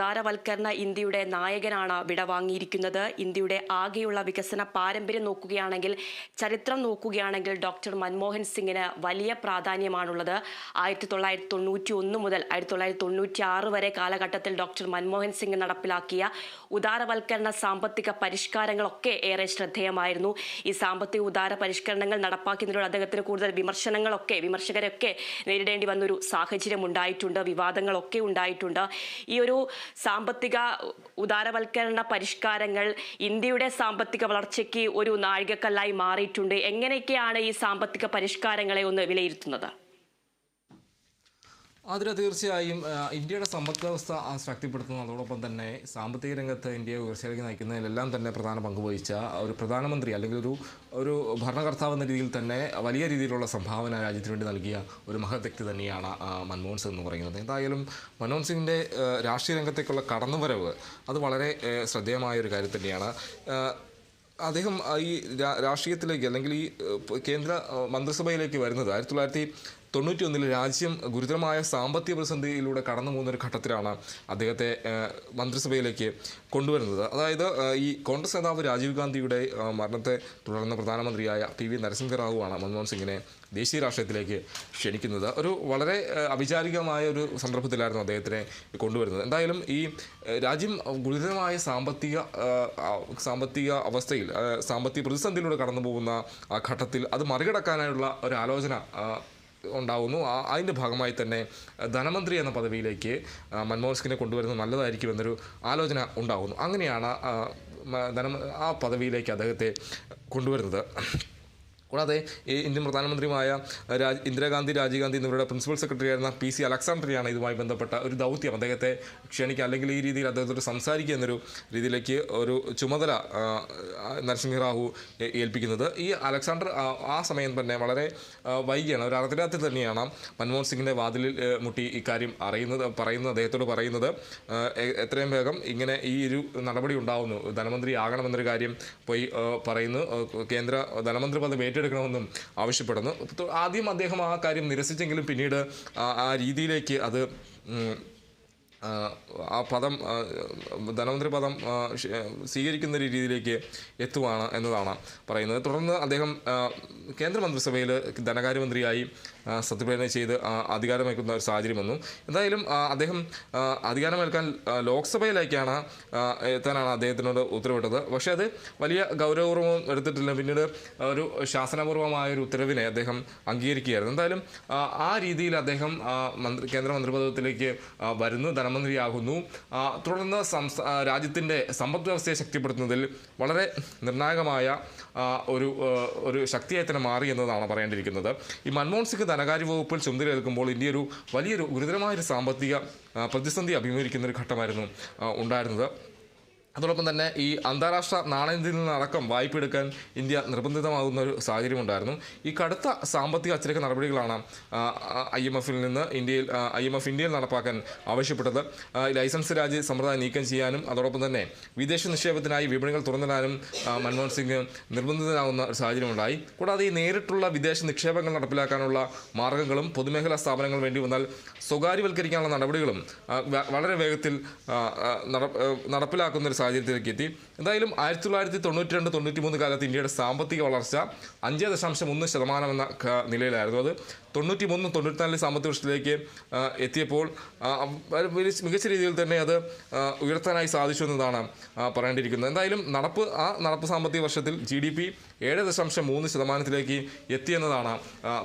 ഉദാരവൽക്കരണ ഇന്ത്യയുടെ നായകനാണ് വിടവാങ്ങിയിരിക്കുന്നത്. ഇന്ത്യയുടെ ആകെയുള്ള വികസന പാരമ്പര്യം നോക്കുകയാണെങ്കിൽ ചരിത്രം നോക്കുകയാണെങ്കിൽ ഡോക്ടർ മൻമോഹൻ സിംഗിന് വലിയ പ്രാധാന്യമാണുള്ളത്. ആയിരത്തി തൊള്ളായിരത്തി തൊണ്ണൂറ്റി ഒന്ന് മുതൽ ആയിരത്തി തൊള്ളായിരത്തി തൊണ്ണൂറ്റി ആറ് വരെ കാലഘട്ടത്തിൽ ഡോക്ടർ മൻമോഹൻ സിംഗ് നടപ്പിലാക്കിയ ഉദാരവൽക്കരണ സാമ്പത്തിക പരിഷ്കാരങ്ങളൊക്കെ ഏറെ ശ്രദ്ധേയമായിരുന്നു. ഈ സാമ്പത്തിക ഉദാര പരിഷ്കരണങ്ങൾ നടപ്പാക്കുന്നതിലൂടെ അദ്ദേഹത്തിന് കൂടുതൽ വിമർശനങ്ങളൊക്കെ വിമർശകരൊക്കെ നേരിടേണ്ടി വന്നൊരു സാഹചര്യം ഉണ്ടായിട്ടുണ്ട് വിവാദങ്ങളൊക്കെ ഉണ്ടായിട്ടുണ്ട്. ഈ ഒരു സാമ്പത്തിക ഉദാരവൽക്കരണ പരിഷ്കാരങ്ങൾ ഇന്ത്യയുടെ സാമ്പത്തിക വളർച്ചയ്ക്ക് ഒരു നാഴികക്കല്ലായി മാറിയിട്ടുണ്ട്. എങ്ങനെയൊക്കെയാണ് ഈ സാമ്പത്തിക പരിഷ്കാരങ്ങളെ ഒന്ന് വിലയിരുത്തുന്നത്? അതിന് തീർച്ചയായും ഇന്ത്യയുടെ സമ്പദ് വ്യവസ്ഥ ശക്തിപ്പെടുത്തുന്ന. അതോടൊപ്പം തന്നെ സാമ്പത്തിക രംഗത്ത് ഇന്ത്യയെ ഉയർച്ചയിലേക്ക് നയിക്കുന്നതിലെല്ലാം തന്നെ പ്രധാന പങ്ക് വഹിച്ച ഒരു പ്രധാനമന്ത്രി അല്ലെങ്കിൽ ഒരു ഒരു ഭരണകർത്താവ് എന്ന രീതിയിൽ തന്നെ വലിയ രീതിയിലുള്ള സംഭാവന രാജ്യത്തിന് വേണ്ടി നൽകിയ ഒരു മഹത് വ്യക്തി തന്നെയാണ് മൻമോഹൻ സിംഗ് എന്ന് പറയുന്നത്. എന്തായാലും മൻമോഹൻ സിംഗിന്റെ രാഷ്ട്രീയ രംഗത്തേക്കുള്ള കടന്നുവരവ് അത് വളരെ ശ്രദ്ധേയമായ ഒരു കാര്യം തന്നെയാണ്. അദ്ദേഹം ഈ രാഷ്ട്രീയത്തിലേക്ക് അല്ലെങ്കിൽ ഈ കേന്ദ്ര മന്ത്രിസഭയിലേക്ക് വരുന്നത് ആയിരത്തി തൊള്ളായിരത്തി തൊണ്ണൂറ്റി ഒന്നിൽ രാജ്യം ഗുരുതരമായ സാമ്പത്തിക പ്രതിസന്ധിയിലൂടെ കടന്നു പോകുന്ന ഒരു ഘട്ടത്തിലാണ് അദ്ദേഹത്തെ മന്ത്രിസഭയിലേക്ക് കൊണ്ടുവരുന്നത്. അതായത് ഈ കോൺഗ്രസ് നേതാവ് രാജീവ് ഗാന്ധിയുടെ മരണത്തെ തുടർന്ന് പ്രധാനമന്ത്രിയായ പി വി നരസിംഹറാവുവാണ് മൻമോഹൻ സിംഗിനെ ദേശീയ രാഷ്ട്രീയത്തിലേക്ക് ക്ഷണിക്കുന്നത്. ഒരു വളരെ അവിചാരികമായ ഒരു സന്ദർഭത്തിലായിരുന്നു അദ്ദേഹത്തിനെ കൊണ്ടുവരുന്നത്. എന്തായാലും ഈ രാജ്യം ഗുരുതരമായ സാമ്പത്തിക സാമ്പത്തിക അവസ്ഥയിൽ സാമ്പത്തിക പ്രതിസന്ധിയിലൂടെ കടന്നു പോകുന്ന ആ ഘട്ടത്തിൽ അത് മറികടക്കാനായുള്ള ഒരു ആലോചന ഉണ്ടാവുന്നു. അതിന്റെ ഭാഗമായി തന്നെ ധനമന്ത്രി എന്ന പദവിയിലേക്ക് മൻമോഹൻ സിംഗിനെ കൊണ്ടുവരുന്നത് നല്ലതായിരിക്കും എന്നൊരു ആലോചന ഉണ്ടാകുന്നു അങ്ങനെയാണ് ധനം ആ പദവിയിലേക്ക് അദ്ദേഹത്തെ കൊണ്ടുവരുന്നത്. കൂടാതെ ഈ ഇന്ത്യൻ പ്രധാനമന്ത്രിയുമായ രാജ് ഇന്ദിരാഗാന്ധി രാജീവ് ഗാന്ധി എന്നിവരുടെ പ്രിൻസിപ്പൽ സെക്രട്ടറി ആയിരുന്ന പി സി അലക്സാണ്ടറിയാണ് ഇതുമായി ബന്ധപ്പെട്ട ഒരു ദൗത്യം അദ്ദേഹത്തെ ക്ഷണിക്കുക അല്ലെങ്കിൽ ഈ രീതിയിൽ അദ്ദേഹത്തോട് സംസാരിക്കുക എന്നൊരു രീതിയിലേക്ക് ഒരു ചുമതല നരസിംഹ നരസിംഹറാവു ഏൽപ്പിക്കുന്നത്. ഈ അലക്സാണ്ടർ ആ, സമയം തന്നെ വളരെ വൈകിയാണ്. ഒരു അർദ്ധരാത്രി തന്നെയാണ് മൻമോഹൻ സിംഗിന്റെ വാതിലിൽ മുട്ടി ഇക്കാര്യം അറിയുന്നത് പറയുന്നത് അദ്ദേഹത്തോട് പറയുന്നത്. എത്രയും വേഗം ഇങ്ങനെ ഈ ഒരു നടപടി ഉണ്ടാവുന്നു. ധനമന്ത്രി ആകണമെന്നൊരു കാര്യം പോയി പറയുന്നു. കേന്ദ്ര ധനമന്ത്രി പദം ഏറ്റെടുക്കണമെന്നും ആവശ്യപ്പെടുന്നു. ആദ്യം അദ്ദേഹം ആ കാര്യം നിരസിച്ചെങ്കിലും പിന്നീട് ആ- രീതിയിലേക്ക് അത് ആ, പദം ധനമന്ത്രി പദം സ്വീകരിക്കുന്ന ഒരു രീതിയിലേക്ക് എത്തുവാണ് എന്നതാണ് പറയുന്നത്. തുടർന്ന് അദ്ദേഹം കേന്ദ്രമന്ത്രിസഭയിൽ ധനകാര്യമന്ത്രിയായി സത്യപ്രതിജ്ഞ ചെയ്ത് അധികാരമേൽക്കുന്ന ഒരു സാഹചര്യം വന്നു. എന്തായാലും അദ്ദേഹം അധികാരമേൽക്കാൻ ലോക്സഭയിലേക്കാണ് എത്താനാണ് അദ്ദേഹത്തിനോട് ഉത്തരവിട്ടത്. പക്ഷേ അത് വലിയ ഗൗരവപൂർവം എടുത്തിട്ടില്ല. പിന്നീട് ഒരു ശാസനപൂർവമായ ഒരു ഉത്തരവിനെ അദ്ദേഹം അംഗീകരിക്കുകയായിരുന്നു. എന്തായാലും ആ, രീതിയിൽ അദ്ദേഹം മന്ത്രി കേന്ദ്രമന്ത്രി പദത്തിലേക്ക് വരുന്നു. ധനമന്ത്രിയാകുന്നു ആ, തുടർന്ന് സംസ്ഥാ രാജ്യത്തിന്റെ സമ്പദ് വ്യവസ്ഥയെ ശക്തിപ്പെടുത്തുന്നതിൽ വളരെ നിർണായകമായ ഒരു ഒരു ശക്തിയായി തന്നെ മാറി എന്നതാണ് പറയേണ്ടിയിരിക്കുന്നത്. ഈ മൻമോഹൻ സിംഗ് ധനകാര്യ വകുപ്പിൽ ചുമതലയേൽക്കുമ്പോൾ ഇന്ത്യ ഒരു വലിയൊരു ഗുരുതരമായൊരു സാമ്പത്തിക പ്രതിസന്ധി അഭിമുഖീകരിക്കുന്ന ഒരു ഘട്ടമായിരുന്നു ഉണ്ടായിരുന്നത്. അതോടൊപ്പം തന്നെ ഈ അന്താരാഷ്ട്ര നാണയത്തിൽ നിന്നടക്കം വായ്പ എടുക്കാൻ ഇന്ത്യ നിർബന്ധിതമാകുന്ന ഒരു സാഹചര്യം ഉണ്ടായിരുന്നു ഈ കടുത്ത സാമ്പത്തിക അച്ചടക്ക നടപടികളാണ് ഐ എം എഫിൽ നിന്ന് ഇന്ത്യയിൽ ഐ എം എഫ് ഇന്ത്യയിൽ നടപ്പാക്കാൻ ആവശ്യപ്പെട്ടത്. ലൈസൻസ് രാജ്യ സമ്പ്രദായം നീക്കം ചെയ്യാനും അതോടൊപ്പം തന്നെ വിദേശ നിക്ഷേപത്തിനായി വിപണികൾ തുറന്നിടാനും മൻമോഹൻ സിംഗ് നിർബന്ധിതനാകുന്ന ഒരു സാഹചര്യം ഉണ്ടായി കൂടാതെ ഈ നേരിട്ടുള്ള വിദേശ നിക്ഷേപങ്ങൾ നടപ്പിലാക്കാനുള്ള മാർഗങ്ങളും പൊതുമേഖലാ സ്ഥാപനങ്ങൾ വേണ്ടി വന്നാൽ സ്വകാര്യവൽക്കരിക്കാനുള്ള നടപടികളും വളരെ വേഗത്തിൽ നടപ്പിലാക്കുന്ന ഒരു സാഹചര്യത്തിലേക്ക് എത്തി എന്തായാലും ആയിരത്തി തൊള്ളായിരത്തി തൊണ്ണൂറ്റി രണ്ട് തൊണ്ണൂറ്റി മൂന്ന് കാലത്ത് ഇന്ത്യയുടെ സാമ്പത്തിക വളർച്ച അഞ്ച് ദശാംശം ഒന്ന് ശതമാനം എന്ന നിലയിലായിരുന്നു. അത് തൊണ്ണൂറ്റി മൂന്ന് തൊണ്ണൂറ്റിനാലിൽ സാമ്പത്തിക വർഷത്തിലേക്ക് എത്തിയപ്പോൾ മികച്ച രീതിയിൽ തന്നെ അത് ഉയർത്താനായി സാധിച്ചു എന്നതാണ് പറയേണ്ടിയിരിക്കുന്നത്. എന്തായാലും നടപ്പ് ആ നടപ്പ് സാമ്പത്തിക വർഷത്തിൽ ജി ഡി പി ഏഴ് ദശാംശം മൂന്ന് ശതമാനത്തിലേക്ക് എത്തിയെന്നതാണ്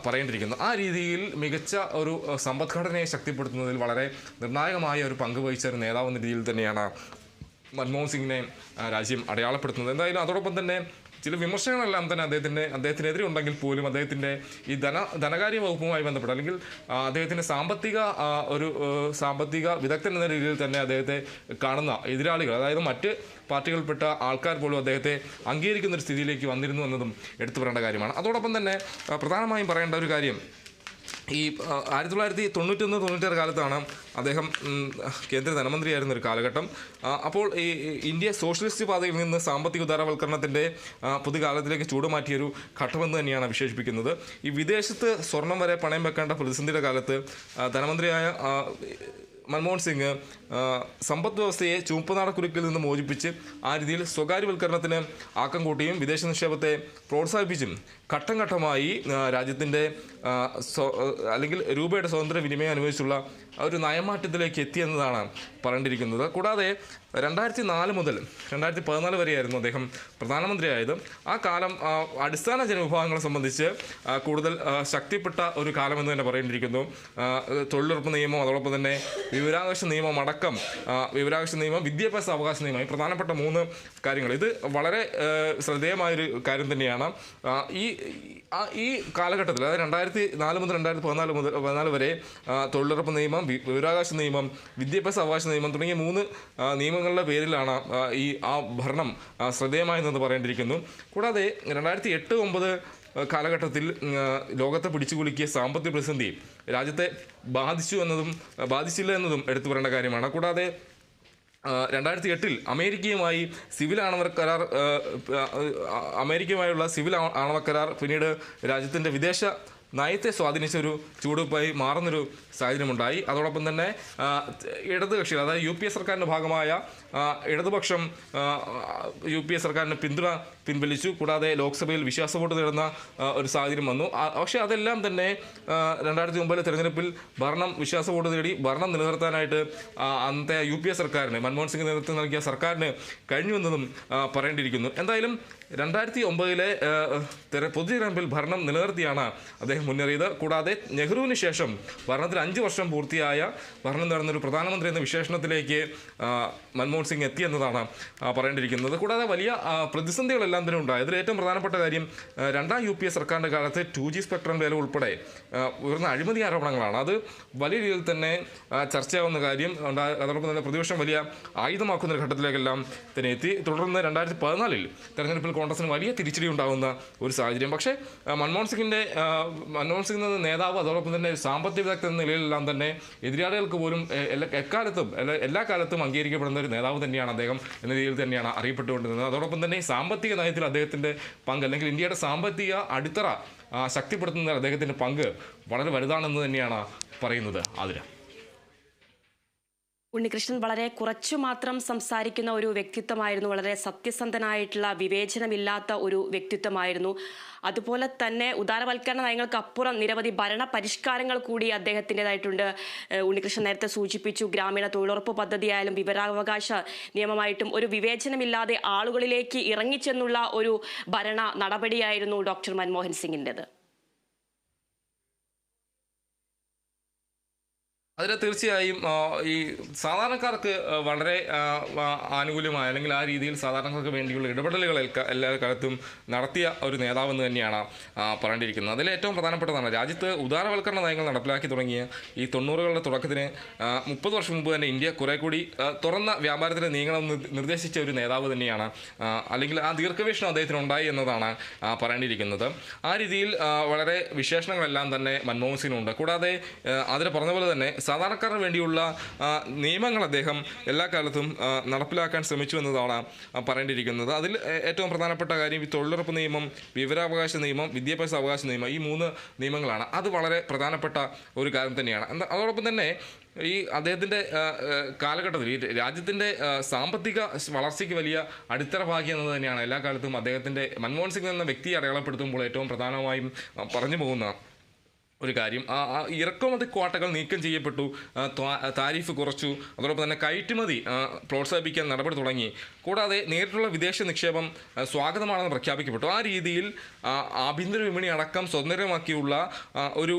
പറയേണ്ടിയിരിക്കുന്നത്. ആ രീതിയിൽ മികച്ച ഒരു സമ്പദ്ഘടനയെ ശക്തിപ്പെടുത്തുന്നതിൽ വളരെ നിർണായകമായ ഒരു പങ്ക് വഹിച്ച ഒരു നേതാവ് എന്ന രീതിയിൽ തന്നെയാണ് മൻമോഹൻ സിംഗിനെ രാജ്യം അടയാളപ്പെടുത്തുന്നത്. എന്തായാലും അതോടൊപ്പം തന്നെ ചില വിമർശനങ്ങളെല്ലാം തന്നെ അദ്ദേഹത്തിന്റെ അദ്ദേഹത്തിനെതിരെ ഉണ്ടെങ്കിൽ പോലും അദ്ദേഹത്തിന്റെ ഈ ധന ധനകാര്യ വകുപ്പുമായി ബന്ധപ്പെട്ട് അല്ലെങ്കിൽ അദ്ദേഹത്തിന്റെ സാമ്പത്തിക ഒരു സാമ്പത്തിക വിദഗ്ധൻ എന്ന രീതിയിൽ തന്നെ അദ്ദേഹത്തെ കാണുന്ന എതിരാളികൾ അതായത് മറ്റ് പാർട്ടികളിൽപ്പെട്ട ആൾക്കാർ പോലും അദ്ദേഹത്തെ അംഗീകരിക്കുന്ന ഒരു സ്ഥിതിയിലേക്ക് വന്നിരുന്നു എന്നതും എടുത്തു പറയേണ്ട കാര്യമാണ്. അതോടൊപ്പം തന്നെ പ്രധാനമായും പറയേണ്ട ഒരു കാര്യം ഈ ആയിരത്തി തൊള്ളായിരത്തി തൊണ്ണൂറ്റൊന്ന് തൊണ്ണൂറ്റാറ് കാലത്താണ് അദ്ദേഹം കേന്ദ്ര ധനമന്ത്രിയായിരുന്ന ഒരു കാലഘട്ടം. അപ്പോൾ ഈ ഇന്ത്യ സോഷ്യലിസ്റ്റ് പാതയിൽ നിന്ന് സാമ്പത്തിക ഉദാരവൽക്കരണത്തിന്റെ കാലത്തിലേക്ക് പുതുകാലത്തിലേക്ക് ചൂടുമാറ്റിയൊരു ഘട്ടമെന്ന് തന്നെയാണ് വിശേഷിപ്പിക്കുന്നത്. ഈ വിദേശത്ത് സ്വർണം വരെ പണയം വെക്കേണ്ട പ്രതിസന്ധിയുടെ കാലത്ത് ധനമന്ത്രിയായ മൻമോഹൻ സിംഗ് സമ്പദ് വ്യവസ്ഥയെ ചുവപ്പുനാടക്കുരുക്കിൽ നിന്ന് മോചിപ്പിച്ച് ആ രീതിയിൽ സ്വകാര്യവൽക്കരണത്തിന് ആക്കം കൂട്ടിയും വിദേശ നിക്ഷേപത്തെ പ്രോത്സാഹിപ്പിച്ചും ഘട്ടം ഘട്ടമായി രാജ്യത്തിന്റെ അല്ലെങ്കിൽ രൂപയുടെ സ്വതന്ത്ര വിനിമയം അനുഭവിച്ചുള്ള ഒരു നയമാറ്റത്തിലേക്ക് എത്തിയെന്നതാണ് പറയേണ്ടിയിരിക്കുന്നത് കൂടാതെ രണ്ടായിരത്തി നാല് മുതൽ രണ്ടായിരത്തി പതിനാല് വരെയായിരുന്നു അദ്ദേഹം പ്രധാനമന്ത്രിയായത്. ആ കാലം അടിസ്ഥാന ജനവിഭാഗങ്ങളെ സംബന്ധിച്ച് കൂടുതൽ ശക്തിപ്പെട്ട ഒരു കാലം എന്ന് തന്നെ പറയേണ്ടിയിരിക്കുന്നു. തൊഴിലുറപ്പ് നിയമം അതോടൊപ്പം തന്നെ വിവരാവകാശ നിയമം അടക്കം വിവരാവകാശ നിയമം വിദ്യാഭ്യാസ അവകാശ നിയമം ഈ പ്രധാനപ്പെട്ട മൂന്ന് കാര്യങ്ങൾ. ഇത് വളരെ ശ്രദ്ധേയമായൊരു കാര്യം തന്നെയാണ്. ഈ ഈ കാലഘട്ടത്തിൽ അതായത് രണ്ടായിരത്തി നാല് മുതൽ രണ്ടായിരത്തി പതിനാല് മുതൽ പതിനാല് വരെ തൊഴിലുറപ്പ് നിയമം വി- വിവരാവകാശ നിയമം വിദ്യാഭ്യാസ അവകാശ നിയമം തുടങ്ങിയ മൂന്ന് നിയമങ്ങളുടെ പേരിലാണ് ഈ ആ ഭരണം ആ, ശ്രദ്ധേയമായെന്നത് പറയേണ്ടിയിരിക്കുന്നു. കൂടാതെ രണ്ടായിരത്തി എട്ട് ഒമ്പത് കാലഘട്ടത്തിൽ ലോകത്തെ പിടിച്ചുകുലുക്കിയ സാമ്പത്തിക പ്രതിസന്ധി രാജ്യത്തെ ബാധിച്ചു എന്നതും ബാധിച്ചില്ല എന്നതും എടുത്തു പറയേണ്ട കാര്യമാണ്. കൂടാതെ രണ്ടായിരത്തി എട്ടിൽ അമേരിക്കയുമായി സിവിൽ ആണവ കരാർ അമേരിക്കയുമായുള്ള സിവിൽ ആണവ കരാർ പിന്നീട് രാജ്യത്തിന്റെ വിദേശ നയത്തെ സ്വാധീനിച്ച ഒരു ചൂടുപ്പായി മാറുന്നൊരു സാഹചര്യമുണ്ടായി. അതോടൊപ്പം തന്നെ ഇടത് കക്ഷികൾ അതായത് യു പി എ സർക്കാരിന്റെ ഭാഗമായ ഇടതുപക്ഷം യു പി എ സർക്കാരിന് പിന്തുണ പിൻവലിച്ചു. കൂടാതെ ലോക്സഭയിൽ വിശ്വാസ വോട്ട് നേടുന്ന ഒരു സാഹചര്യം വന്നു. പക്ഷേ അതെല്ലാം തന്നെ രണ്ടായിരത്തി ഒമ്പതിലെ തെരഞ്ഞെടുപ്പിൽ ഭരണം വിശ്വാസ വോട്ട് നേടി ഭരണം നിലനിർത്താനായിട്ട് അന്നത്തെ യു പി എ സർക്കാരിന് മൻമോഹൻ സിംഗ് നേതൃത്വം നൽകിയ സർക്കാരിന് കഴിഞ്ഞുവെന്നതും പറയേണ്ടിയിരിക്കുന്നു. എന്തായാലും രണ്ടായിരത്തി ഒമ്പതിലെ തെര പൊതുതെരഞ്ഞെടുപ്പിൽ ഭരണം നിലനിർത്തിയാണ് അദ്ദേഹം മുന്നേറിയത്. കൂടാതെ നെഹ്റുവിന് ശേഷം ഭരണത്തിൽ അഞ്ച് വർഷം പൂർത്തിയായ ഭരണം നടന്ന ഒരു പ്രധാനമന്ത്രി എന്ന വിശേഷണത്തിലേക്ക് മൻമോഹൻ സിംഗ് എത്തിയെന്നതാണ് പറയേണ്ടിയിരിക്കുന്നത്. കൂടാതെ വലിയ ആ, പ്രതിസന്ധികളെല്ലാം തന്നെ ഉണ്ടായി ഏറ്റവും പ്രധാനപ്പെട്ട കാര്യം രണ്ടാം യു പി എ സർക്കാരിന്റെ കാലത്ത് ടു ജി സ്പെക്ട്രം വില ഉൾപ്പെടെ ഉയർന്ന അഴിമതി ആരോപണങ്ങളാണ്. അത് വലിയ രീതിയിൽ തന്നെ ചർച്ചയാവുന്ന കാര്യം അതോടൊപ്പം തന്നെ പ്രതിപക്ഷം വലിയ ആയുധമാക്കുന്ന ഒരു ഘട്ടത്തിലേക്കെല്ലാം തന്നെ എത്തി. തുടർന്ന് രണ്ടായിരത്തി പതിനാലിൽ തെരഞ്ഞെടുപ്പിൽ കോൺഗ്രസിന് വലിയ തിരിച്ചടി ഉണ്ടാകുന്ന ഒരു സാഹചര്യം. പക്ഷേ മൻമോഹൻ സിംഗിന്റെ മൻമോഹൻ സിംഗ് എന്ന നേതാവ് അതോടൊപ്പം തന്നെ സാമ്പത്തിക വിദഗ്ധ എന്ന നിലയിലെല്ലാം തന്നെ എതിരാളികൾക്ക് പോലും എല്ലാ എക്കാലത്തും എല്ലാ- എല്ലാ കാലത്തും അംഗീകരിക്കപ്പെടുന്ന ഒരു നേതാവ് തന്നെയാണ് അദ്ദേഹം എന്ന രീതിയിൽ തന്നെയാണ് അറിയപ്പെട്ടുകൊണ്ടിരുന്നത്. അതോടൊപ്പം തന്നെ സാമ്പത്തിക നയത്തിൽ അദ്ദേഹത്തിന്റെ പങ്ക് അല്ലെങ്കിൽ ഇന്ത്യയുടെ സാമ്പത്തിക അടിത്തറ ശക്തിപ്പെടുത്തുന്ന അദ്ദേഹത്തിന്റെ പങ്ക് വളരെ വലുതാണെന്ന് തന്നെയാണ് പറയുന്നത്. ആതിര. ഉണ്ണികൃഷ്ണൻ വളരെ കുറച്ചു മാത്രം സംസാരിക്കുന്ന ഒരു വ്യക്തിത്വമായിരുന്നു. വളരെ സത്യസന്ധനായിട്ടുള്ള വിവേചനമില്ലാത്ത ഒരു വ്യക്തിത്വമായിരുന്നു. അതുപോലെ തന്നെ ഉദാരവൽക്കരണ നയങ്ങൾക്ക് അപ്പുറം നിരവധി ഭരണ പരിഷ്കാരങ്ങൾ കൂടി അദ്ദേഹത്തിന്റെതായിട്ടുണ്ട്. ഉണ്ണികൃഷ്ണൻ നേരത്തെ സൂചിപ്പിച്ചു ഗ്രാമീണ തൊഴിലുറപ്പ് പദ്ധതിയായാലും വിവരാവകാശ നിയമമായിട്ടും ഒരു വിവേചനമില്ലാതെ ആളുകളിലേക്ക് ഇറങ്ങിച്ചെന്നുള്ള ഒരു ഭരണ നടപടിയായിരുന്നു ഡോക്ടർ മൻമോഹൻ സിംഗിന്റെത്. അതിന് തീർച്ചയായും ഈ സാധാരണക്കാർക്ക് വളരെ ആനുകൂല്യമായ അല്ലെങ്കിൽ ആ രീതിയിൽ സാധാരണക്കാർക്ക് വേണ്ടിയുള്ള ഇടപെടലുകൾ എല്ലാ കാലത്തും നടത്തിയ ഒരു നേതാവെന്ന് തന്നെയാണ് പറയേണ്ടിയിരിക്കുന്നത്. അതിൽ ഏറ്റവും പ്രധാനപ്പെട്ടതാണ് രാജ്യത്ത് ഉദാരവൽക്കരണ നയങ്ങൾ നടപ്പിലാക്കി തുടങ്ങിയ ഈ തൊണ്ണൂറുകളുടെ തുടക്കത്തിന് മുപ്പത് വർഷം മുമ്പ് തന്നെ ഇന്ത്യ കുറെ കൂടി തുറന്ന വ്യാപാരത്തിന് നീങ്ങണമെന്ന് നിർദ്ദേശിച്ച ഒരു നേതാവ് തന്നെയാണ് അല്ലെങ്കിൽ ആ ദീർഘവീക്ഷണം അദ്ദേഹത്തിന് ഉണ്ടായി എന്നതാണ് പറയേണ്ടിയിരിക്കുന്നത്. ആ രീതിയിൽ വളരെ വിശേഷണങ്ങളെല്ലാം തന്നെ മൻമോഹൻ സിംഗിനുണ്ട്. കൂടാതെ അതിന് പറഞ്ഞ പോലെ തന്നെ സാധാരണക്കാരന് വേണ്ടിയുള്ള നിയമങ്ങൾ അദ്ദേഹം എല്ലാ കാലത്തും നടപ്പിലാക്കാൻ ശ്രമിച്ചു എന്നതാണ് പറയേണ്ടിയിരിക്കുന്നത്. അതിൽ ഏറ്റവും പ്രധാനപ്പെട്ട കാര്യം ഈ തൊഴിലുറപ്പ് നിയമം വിവരാവകാശ നിയമം വിദ്യാഭ്യാസ അവകാശ നിയമം ഈ മൂന്ന് നിയമങ്ങളാണ്. അത് വളരെ പ്രധാനപ്പെട്ട ഒരു കാര്യം തന്നെയാണ്. എന്താ അതോടൊപ്പം തന്നെ ഈ അദ്ദേഹത്തിന്റെ കാലഘട്ടത്തിൽ ഈ രാജ്യത്തിന്റെ സാമ്പത്തിക വളർച്ചയ്ക്ക് വലിയ അടിത്തറ ഭാഗ്യം എന്നത് തന്നെയാണ്. എല്ലാ കാലത്തും അദ്ദേഹത്തിന്റെ മൻമോഹൻ സിംഗ് എന്ന വ്യക്തിയെ അടയാളപ്പെടുത്തുമ്പോൾ ഏറ്റവും പ്രധാനമായും പറഞ്ഞു പോകുന്ന ഒരു കാര്യം. ഇറക്കുമതി ക്വാട്ടകൾ നീക്കം ചെയ്യപ്പെട്ടു. താരിഫ് കുറച്ചു. അതോടൊപ്പം തന്നെ കയറ്റുമതി പ്രോത്സാഹിപ്പിക്കാൻ നടപടി തുടങ്ങി. കൂടാതെ നേരിട്ടുള്ള വിദേശ നിക്ഷേപം സ്വാഗതമാണെന്ന് പ്രഖ്യാപിക്കപ്പെട്ടു. ആ രീതിയിൽ ആഭ്യന്തര വിപണി അടക്കം സ്വതന്ത്രമാക്കിയുള്ള ഒരു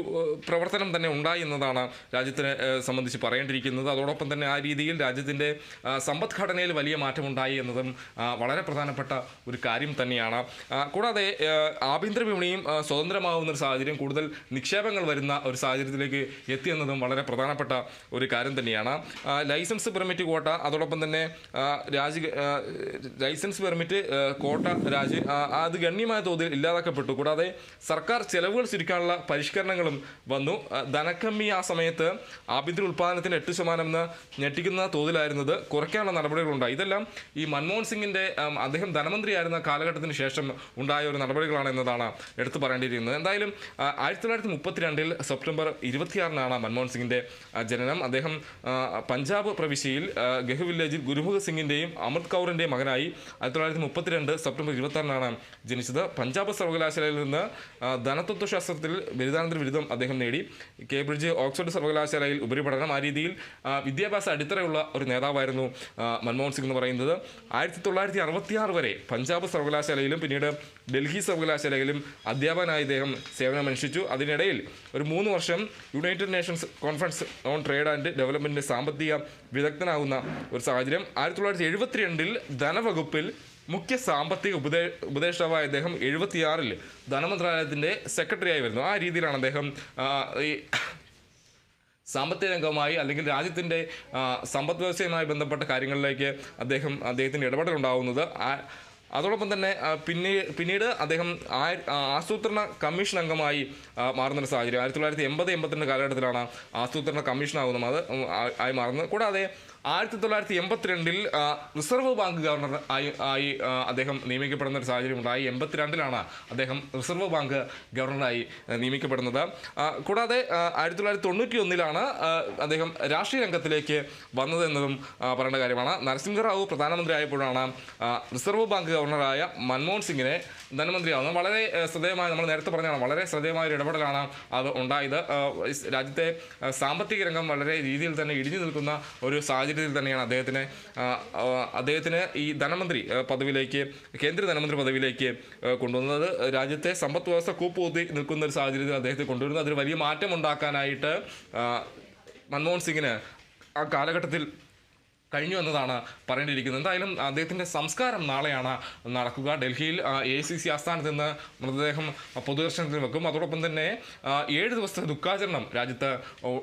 പ്രവർത്തനം തന്നെ ഉണ്ടായി എന്നതാണ് രാജ്യത്തിനെ സംബന്ധിച്ച് പറയേണ്ടിയിരിക്കുന്നത്. അതോടൊപ്പം തന്നെ ആ രീതിയിൽ രാജ്യത്തിന്റെ സമ്പദ്ഘടനയിൽ വലിയ മാറ്റമുണ്ടായി എന്നതും വളരെ പ്രധാനപ്പെട്ട ഒരു കാര്യം തന്നെയാണ്. കൂടാതെ ആഭ്യന്തര വിപണിയും സ്വതന്ത്രമാവുന്ന ഒരു സാഹചര്യം കൂടുതൽ നിക്ഷേപങ്ങൾ വരുന്ന ഒരു സാഹചര്യത്തിലേക്ക് എത്തിയെന്നതും വളരെ പ്രധാനപ്പെട്ട ഒരു കാര്യം തന്നെയാണ്. ലൈസൻസ് പെർമിറ്റ് കോട്ട അതോടൊപ്പം തന്നെ രാജി ലൈസൻസ് പെർമിറ്റ് കോട്ട രാജ് അത് ഗണ്യമായ തോതിൽ ഇല്ലാതാക്കപ്പെട്ടു. കൂടാതെ സർക്കാർ ചെലവുകൾ ചുരുക്കാനുള്ള പരിഷ്കരണങ്ങളും വന്നു. ധനക്കമ്മി ആ സമയത്ത് ആഭ്യന്തര ഉൽപ്പാദനത്തിന് എട്ട് ശതമാനം എന്ന് ഞെട്ടിക്കുന്ന തോതിലായിരുന്നത് കുറയ്ക്കാനുള്ള നടപടികളുണ്ടായി. ഇതെല്ലാം ഈ മൻമോഹൻ സിംഗിന്റെ ആം, അദ്ദേഹം ധനമന്ത്രിയായിരുന്ന കാലഘട്ടത്തിന് ശേഷം ഉണ്ടായ ഒരു നടപടികളാണ് എന്നതാണ് എടുത്തു പറയേണ്ടിയിരിക്കുന്നത്. എന്തായാലും ആയിരത്തി തൊള്ളായിരത്തി മുപ്പത്തി എൺപത്തിരണ്ടിൽ സെപ്റ്റംബർ ഇരുപത്തിയാറിനാണ് മൻമോഹൻ സിംഗിന്റെ ജനനം. അദ്ദേഹം പഞ്ചാബ് പ്രവിശ്യയിൽ ഗഹു വില്ലേജിൽ ഗുരുമുഖ സിംഗിന്റെയും അമൃത് കൗറിന്റെയും മകനായി ആയിരത്തി തൊള്ളായിരത്തി മുപ്പത്തിരണ്ട് സെപ്റ്റംബർ ഇരുപത്തിയാറിനാണ് ജനിച്ചത്. പഞ്ചാബ് സർവകലാശാലയിൽ നിന്ന് ധനതത്വശാസ്ത്രത്തിൽ ബിരുദാനന്തര ബിരുദം അദ്ദേഹം നേടി. കേംബ്രിഡ്ജ് ഓക്സ്ഫോർഡ് സർവകലാശാലയിൽ ഉപരിപഠനം. ആ രീതിയിൽ വിദ്യാഭ്യാസ അടിത്തറയുള്ള ഒരു നേതാവായിരുന്നു മൻമോഹൻ സിംഗ് എന്ന് പറയുന്നത്. ആയിരത്തി തൊള്ളായിരത്തി അറുപത്തിയാറ് വരെ പഞ്ചാബ് സർവകലാശാലയിലും പിന്നീട് ഡൽഹി സർവകലാശാലയിലും അധ്യാപകനായി ഇദ്ദേഹം സേവനമനുഷ്ഠിച്ചു. അതിനിടയിൽ ഒരു മൂന്ന് വർഷം United Nations Conference on Trade and ഡെവലപ്മെന്റിന്റെ സാമ്പത്തിക വിദഗ്ധനാകുന്ന ഒരു സാഹചര്യം. ആയിരത്തി തൊള്ളായിരത്തി എഴുപത്തിരണ്ടിൽ ധനവകുപ്പിൽ മുഖ്യ സാമ്പത്തിക ഉപദേ ഉപദേഷ്ടാവായ അദ്ദേഹം എഴുപത്തിയാറിൽ ധനമന്ത്രാലയത്തിന്റെ സെക്രട്ടറിയായി വരുന്നു. ആ രീതിയിലാണ് അദ്ദേഹം ഈ സാമ്പത്തിക രംഗവുമായി അല്ലെങ്കിൽ രാജ്യത്തിന്റെ സമ്പദ് വ്യവസ്ഥയുമായി ബന്ധപ്പെട്ട കാര്യങ്ങളിലേക്ക് അദ്ദേഹം അദ്ദേഹത്തിന്റെ ആ- അതോടൊപ്പം തന്നെ പിന്നെ പിന്നീട് അദ്ദേഹം ആസൂത്രണ കമ്മീഷൻ അംഗമായി മാറുന്ന മാറുന്നൊരു സാഹചര്യം. ആയിരത്തി തൊള്ളായിരത്തി എൺപത് എൺപത്തിരണ്ട് കാലഘട്ടത്തിലാണ് ആസൂത്രണ കമ്മീഷൻ ആകുന്നത് ആയി മാറുന്നത്. കൂടാതെ ആയിരത്തി തൊള്ളായിരത്തി എൺപത്തിരണ്ടിൽ റിസർവ് ബാങ്ക് ഗവർണർ ആയി ആയി അദ്ദേഹം നിയമിക്കപ്പെടുന്ന ഒരു സാഹചര്യം ഉണ്ടായി. എൺപത്തിരണ്ടിലാണ് അദ്ദേഹം റിസർവ് ബാങ്ക് ഗവർണറായി നിയമിക്കപ്പെടുന്നത്. കൂടാതെ ആയിരത്തി തൊള്ളായിരത്തി തൊണ്ണൂറ്റി ഒന്നിലാണ് അദ്ദേഹം രാഷ്ട്രീയ രംഗത്തിലേക്ക് വന്നതെന്നതും പറയേണ്ട കാര്യമാണ്. നരസിംഹറാവു പ്രധാനമന്ത്രി ആയപ്പോഴാണ് റിസർവ് ബാങ്ക് ഗവർണറായ മൻമോഹൻ സിംഗിനെ ധനമന്ത്രിയാവുന്നത് വളരെ ശ്രദ്ധേയമായ നമ്മൾ നേരത്തെ പറഞ്ഞതാണ് വളരെ ശ്രദ്ധേയമായ ഒരു ഇടപെടലാണ് അത് ഉണ്ടായത്. രാജ്യത്തെ സാമ്പത്തിക രംഗം വളരെ രീതിയിൽ തന്നെ ഇടിഞ്ഞു നിൽക്കുന്ന ഒരു സാഹചര്യത്തിൽ തന്നെയാണ് അദ്ദേഹത്തിന് അദ്ദേഹത്തിന് ഈ ധനമന്ത്രി പദവിയിലേക്ക് കേന്ദ്ര ധനമന്ത്രി പദവിയിലേക്ക് കൊണ്ടുവന്നത്. രാജ്യത്തെ സമ്പദ് വ്യവസ്ഥ കൂപ്പുകൂത്തി നിൽക്കുന്ന ഒരു സാഹചര്യത്തിൽ അദ്ദേഹത്തെ കൊണ്ടുവരുന്നത്. അതൊരു വലിയ മാറ്റം ഉണ്ടാക്കാനായിട്ട് മൻമോഹൻ സിംഗിന് ആ കാലഘട്ടത്തിൽ കഴിഞ്ഞു എന്നതാണ് പറയേണ്ടിയിരിക്കുന്നത്. എന്തായാലും അദ്ദേഹത്തിന്റെ സംസ്കാരം നാളെയാണ് നടക്കുക. ഡൽഹിയിൽ എ സി സി ആസ്ഥാനത്ത് നിന്ന് മൃതദേഹം പൊതുദർശനത്തിന് വെക്കും. അതോടൊപ്പം തന്നെ ഏഴ് ദിവസത്തെ ദുഃഖാചരണം രാജ്യത്ത്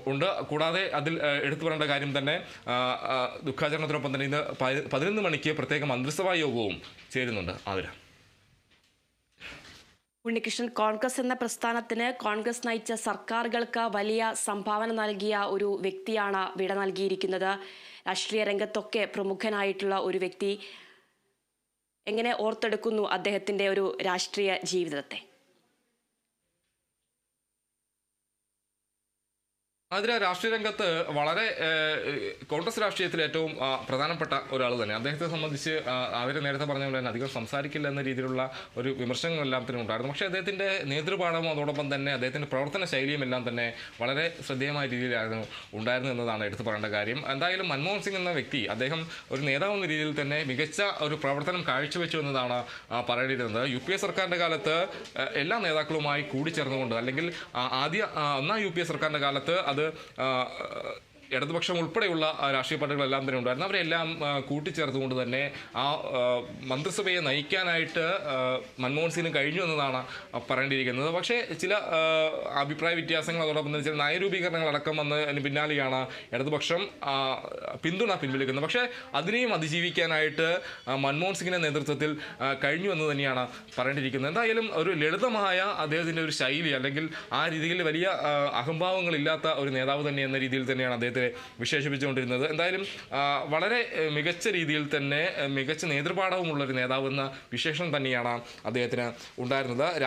ഉണ്ട്. കൂടാതെ അതിൽ എടുത്തു പറയേണ്ട കാര്യം തന്നെ ദുഃഖാചരണത്തിനൊപ്പം തന്നെ ഇന്ന് പതി- പതിനൊന്ന് മണിക്ക് പ്രത്യേക മന്ത്രിസഭാ യോഗവും ചേരുന്നുണ്ട്. ആതിര. ഉണ്ണികൃഷ്ണൻ കോൺഗ്രസ് എന്ന പ്രസ്ഥാനത്തിന് കോൺഗ്രസ് നയിച്ച സർക്കാരുകൾക്ക് വലിയ സംഭാവന നൽകിയ ഒരു വ്യക്തിയാണ് വിട നൽകിയിരിക്കുന്നത്. രാഷ്ട്രീയ രംഗത്തൊക്കെ പ്രമുഖനായിട്ടുള്ള ഒരു വ്യക്തി എങ്ങനെ ഓർത്തെടുക്കുന്നു അദ്ദേഹത്തിന്റെ ഒരു രാഷ്ട്രീയ ജീവിതത്തെ? അതിൽ രാഷ്ട്രീയ രംഗത്ത് വളരെ കോൺഗ്രസ് രാഷ്ട്രീയത്തിൽ ഏറ്റവും പ്രധാനപ്പെട്ട ഒരാൾ തന്നെ. അദ്ദേഹത്തെ സംബന്ധിച്ച് അവർ നേരത്തെ പറഞ്ഞ പോലെ തന്നെ അധികം സംസാരിക്കില്ല എന്ന രീതിയിലുള്ള ഒരു വിമർശനങ്ങളെല്ലാം തന്നെ ഉണ്ടായിരുന്നു. പക്ഷേ അദ്ദേഹത്തിന്റെ നേതൃപാഠവും അതോടൊപ്പം തന്നെ അദ്ദേഹത്തിന്റെ പ്രവർത്തന ശൈലിയും എല്ലാം തന്നെ വളരെ ശ്രദ്ധേയമായ രീതിയിലായിരുന്നു ഉണ്ടായിരുന്നു എന്നതാണ് എടുത്തു പറയേണ്ട കാര്യം. എന്തായാലും മൻമോഹൻ സിംഗ് എന്ന വ്യക്തി അദ്ദേഹം ഒരു നേതാവ് എന്ന രീതിയിൽ തന്നെ മികച്ച ഒരു പ്രവർത്തനം കാഴ്ചവെച്ചു എന്നതാണ് പറയേണ്ടിയിരുന്നത്. യു പി എ സർക്കാരിന്റെ കാലത്ത് എല്ലാ നേതാക്കളുമായി കൂടിച്ചേർന്നുകൊണ്ട് അല്ലെങ്കിൽ ആദ്യ ഒന്നാം യു പി എ സർക്കാരിന്റെ കാലത്ത് അത് ആ, ഇടതുപക്ഷം ഉൾപ്പെടെയുള്ള രാഷ്ട്രീയ പാർട്ടികളെല്ലാം തന്നെ ഉണ്ടായിരുന്നു. അവരെല്ലാം കൂട്ടിച്ചേർത്തുകൊണ്ട് തന്നെ ആ മന്ത്രിസഭയെ നയിക്കാനായിട്ട് മൻമോഹൻ സിംഗിന് കഴിഞ്ഞു എന്നതാണ് പറയേണ്ടിയിരിക്കുന്നത്. പക്ഷേ ചില അഭിപ്രായ വ്യത്യാസങ്ങൾ അതോടൊപ്പം തന്നെ ചില നയരൂപീകരണങ്ങൾ അടക്കം വന്നതിന് പിന്നാലെയാണ് ഇടതുപക്ഷം പിന്തുണ പിൻവലിക്കുന്നത്. പക്ഷേ അതിനെയും അതിജീവിക്കാനായിട്ട് മൻമോഹൻ സിംഗിന്റെ നേതൃത്വത്തിൽ കഴിഞ്ഞു എന്ന് തന്നെയാണ് പറയേണ്ടിയിരിക്കുന്നത്. എന്തായാലും ഒരു ലളിതമായ അദ്ദേഹത്തിന്റെ ഒരു ശൈലി അല്ലെങ്കിൽ ആ രീതിയിൽ വലിയ അഹംഭാവങ്ങളില്ലാത്ത ഒരു നേതാവ് തന്നെ എന്ന രീതിയിൽ തന്നെയാണ് അദ്ദേഹത്തെ വിശേഷിപ്പിച്ചുകൊണ്ടിരുന്നത്. എന്തായാലും വളരെ മികച്ച രീതിയിൽ തന്നെ മികച്ച നേതൃപാഠവുമുള്ളൊരു നേതാവ് എന്ന വിശേഷം തന്നെയാണ് അദ്ദേഹത്തിന് ഉണ്ടായിരുന്നത്.